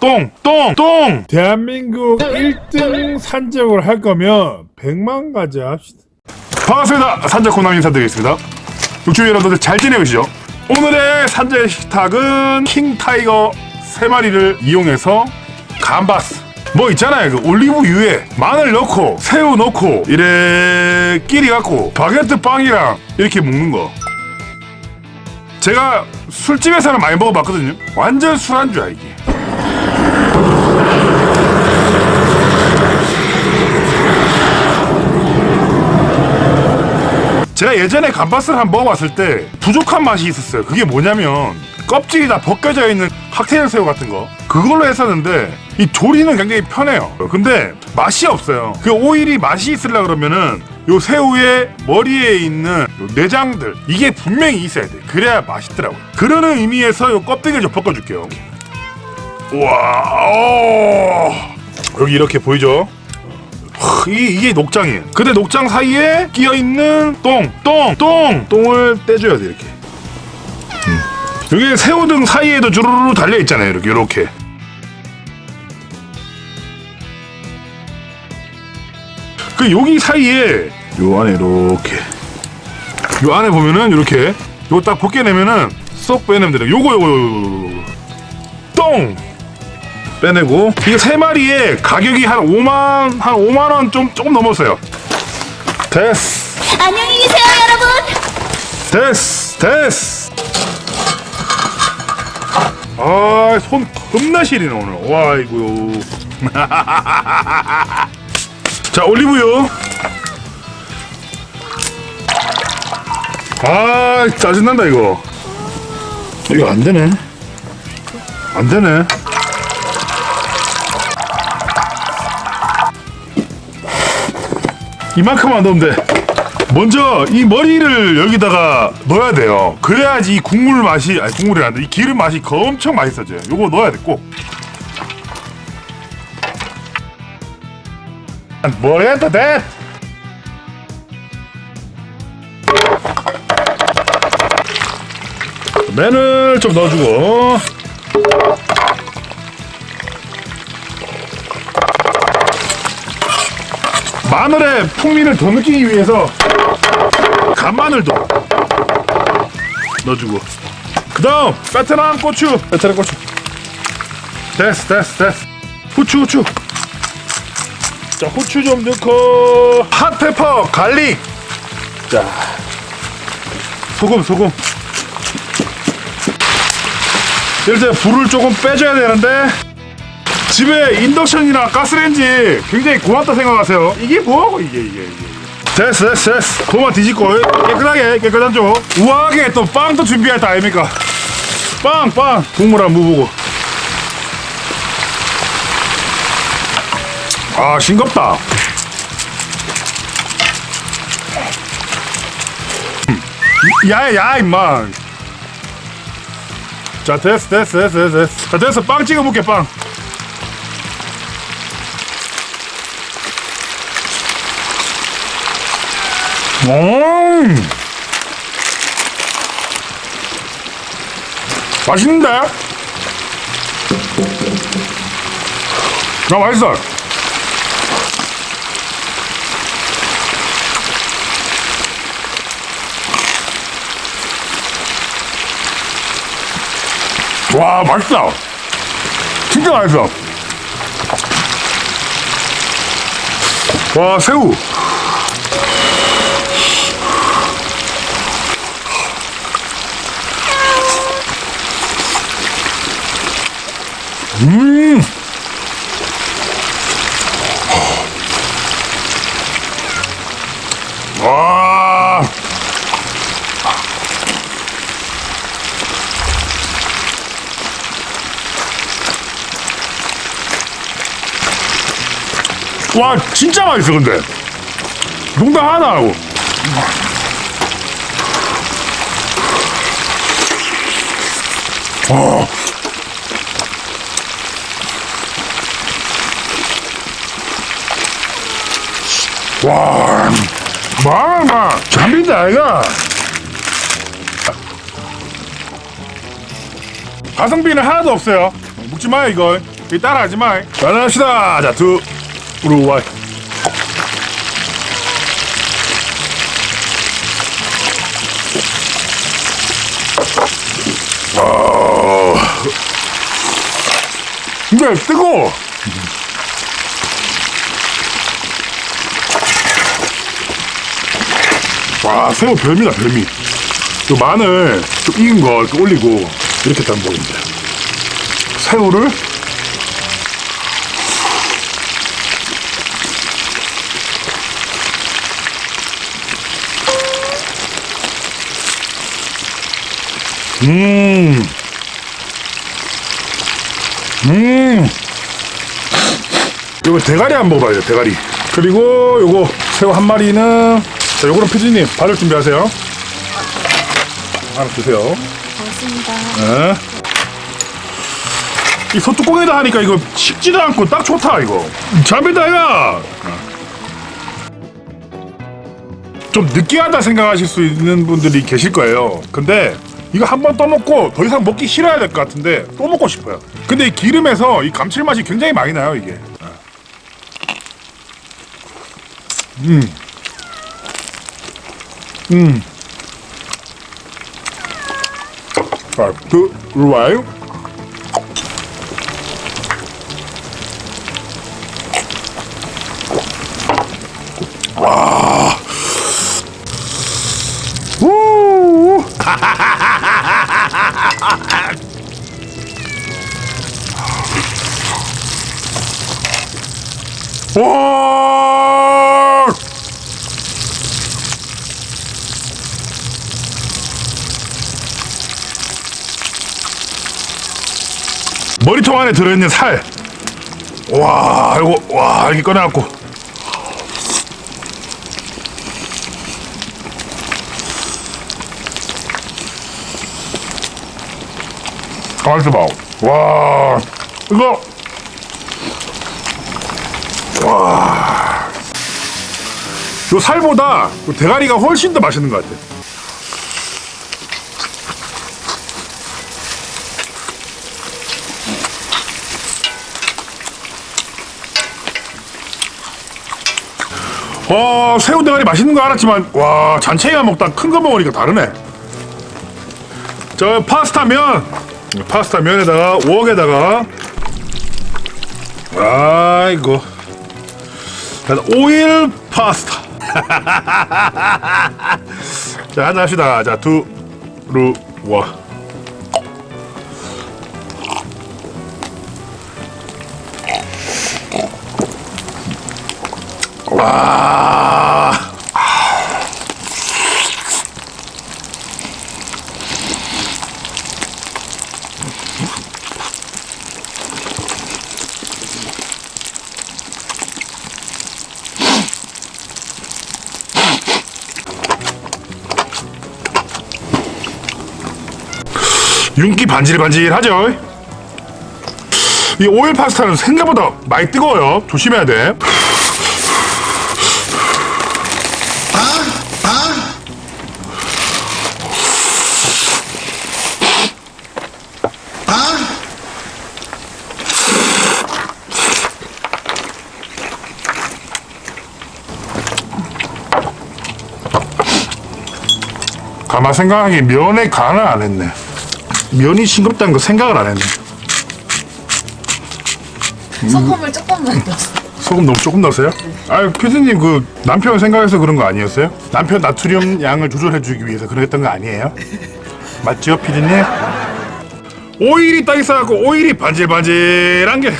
똥, 똥, 똥. 대한민국 1등 산적을 할 거면 100만 가지 합시다. 반갑습니다. 산적 코남 인사드리겠습니다. 육주 여러분들 잘 지내고 계시죠? 오늘의 산적 식탁은 킹 타이거 세 마리를 이용해서 감바스. 뭐 있잖아요. 그 올리브유에 마늘 넣고 새우 넣고 이래 끼리 갖고 바게트 빵이랑 이렇게 먹는 거. 제가 술집에서는 많이 먹어봤거든요. 완전 술안주야 이게. 제가 예전에 감바스를 한 번 먹어봤을 때 부족한 맛이 있었어요. 그게 뭐냐면 껍질이 다 벗겨져 있는 칵테일 새우 같은 거 그걸로 했었는데 이 조리는 굉장히 편해요. 근데 맛이 없어요. 그 오일이 맛이 있으려 그러면은 요 새우의 머리에 있는 요 내장들 이게 분명히 있어야 돼. 그래야 맛있더라고요. 그러는 의미에서 요 껍데기를 좀 벗겨줄게요. 와, 오. 여기 이렇게 보이죠? 하, 이게, 이게 녹장이에요. 근데 녹장 사이에 끼어 있는 똥, 똥, 똥, 똥을 떼줘야 돼 이렇게. 음. 여기 새우등 사이에도 주르르 달려 있잖아요. 이렇게 이렇게. 그 여기 사이에 요 안에 이렇게 요 안에 보면은 이렇게 요거 딱 벗겨내면은 쏙 빼내면 돼요. 요거 요거 요거 요거. 똥. 빼내고 이게 세 마리에 가격이 한 5만 한 5만 원 좀 조금 넘었어요. 됐어. 안녕히 계세요, 여러분. 됐어. 됐어. 아, 손 겁나 시리네 오늘. 와, 이거요. 자, 올리브유. 아, 짜증난다 이거. 이거 안 되네. 안 되네. 이만큼만 넣으면 돼. 먼저 이 머리를 여기다가 넣어야 돼요. 그래야지 이 국물 맛이 아니 국물이 안 돼. 이 기름 맛이 엄청 맛있어져요. 요거 넣어야 돼 꼭. 모르겠다 돼. 매를 좀 넣어주고. 마늘의 풍미를 더 느끼기 위해서 간마늘도 넣어주고. 그 다음 베트남 고추. 베트남 고추. 됐어 됐어 됐어. 후추 후추. 자 후추 좀 넣고. 핫페퍼 갈릭. 자 소금 소금. 이럴 때 불을 조금 빼줘야 되는데 집에 인덕션이나 가스레인지 굉장히 고맙다 생각하세요. 이게 뭐하고 이게 이게 이게. 됐어 됐어 됐어. 그만 뒤집고 깨끗하게 깨끗한 쪽. 우아하게 또 빵도 준비했다 아닙니까? 빵 빵. 국물 한 무 보고. 아 싱겁다. 음. 야야 임마. 자 됐어 됐어 됐어 됐어. 자 됐어 빵 찍어 볼게 빵. 음. 맛있는데? 나 맛있어. 와 맛있다. 진짜 맛있어. 와 새우 음. 와. 와, 진짜 맛있어, 근데. 농담 하나 하고. 와. 와, 마마, 잠빈다, 아이가. 가성비는 하나도 없어요. 묵지 마요, 이걸. 이 따라하지 마. 따라합시다. 자, 두, 우루와이. 아, 근데 뜨거워. 와, 새우 별미다, 별미. 또 마늘 좀 익은 거 이렇게 올리고 이렇게 딱 먹으면 돼. 새우를 음. 음. 요거 대가리 한번 먹어봐요, 대가리. 그리고 요거 새우 한 마리는 자, 요거는 피디님 바를 준비하세요. 하나 주세요. 고맙습니다. 네. 이 소뚜껑에다 하니까 이거 식지도 않고 딱 좋다 이거. 잠이다 야. 좀 느끼하다 생각하실 수 있는 분들이 계실 거예요. 근데 이거 한 번 떠먹고 더 이상 먹기 싫어야 될 것 같은데 또 먹고 싶어요. 근데 이 기름에서 이 감칠맛이 굉장히 많이 나요 이게. 음. 음. 자, 그, 루와요. 와. 우. 와. 머리통 안에 들어있는 살. 와, 이거, 와, 이렇게 꺼내갖고. 가만있어 봐. 와, 이거. 와. 요 살보다 요 대가리가 훨씬 더 맛있는 것 같아. 와 새우 대가리 맛있는 거 알았지만 와 잔챙이만 먹다 큰 거 먹으니까 다르네. 저 파스타 면. 파스타 면에다가 웍에다가. 아이고. 오일 파스타. 자 하나 합시다. 자 두루와 와 윤기 반질반질하죠? 이 오일 파스타는 생각보다 많이 뜨거워요. 조심해야 돼. 가만 생각하기 면에 간을 안 했네. 면이 싱겁다는 거 생각을 안 했네. 소금을 조금만 넣었어. 소금 너무 조금 넣으세요? 아유 피디님 그 남편 생각해서 그런 거 아니었어요? 남편 나트륨 양을 조절해주기 위해서 그랬던 거 아니에요? 맞죠 피디님? 오일이 딱 있어갖고 오일이 반질반질한 게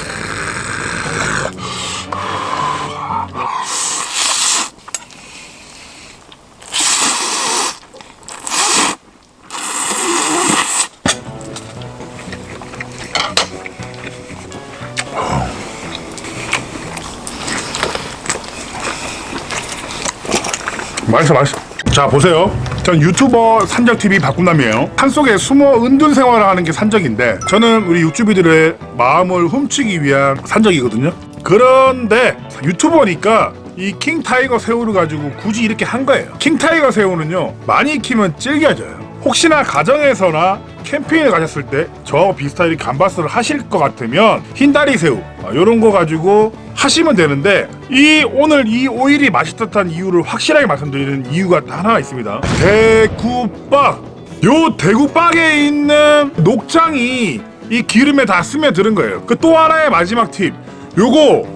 맛있어 맛있어 자 보세요. 전 유튜버 산적TV 박군남이에요. 산속에 숨어 은둔 생활을 하는 게 산적인데 저는 우리 육주비들의 마음을 훔치기 위한 산적이거든요. 그런데 유튜버니까 이 킹타이거 새우를 가지고 굳이 이렇게 한 거예요. 킹타이거 새우는요 많이 익히면 질겨져요. 혹시나 가정에서나 캠페인을 가셨을 때 저하고 비슷하게 감바스를 하실 것 같으면 흰다리 새우 이런 거 가지고 하시면 되는데 이 오늘 이 오일이 맛있었다는 이유를 확실하게 말씀드리는 이유가 하나 있습니다. 대구빵 요 대구빵에 있는 녹장이 이 기름에 다 스며드는 거예요. 그 또 하나의 마지막 팁 요거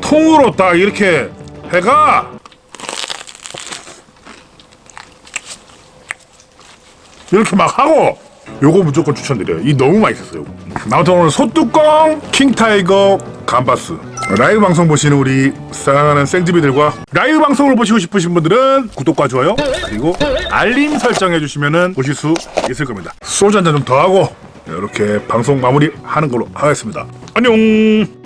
통으로 딱 이렇게 해가 이렇게 막 하고 요거 무조건 추천드려요. 이 너무 맛있었어요. 아무튼 오늘 소뚜껑 킹타이거 감바스 라이브 방송 보시는 우리 사랑하는 생지비들과 라이브 방송을 보시고 싶으신 분들은 구독과 좋아요 그리고 알림 설정 해 주시면은 보실 수 있을 겁니다. 소주 한 잔 좀 더 하고 이렇게 방송 마무리 하는 걸로 하겠습니다. 안녕.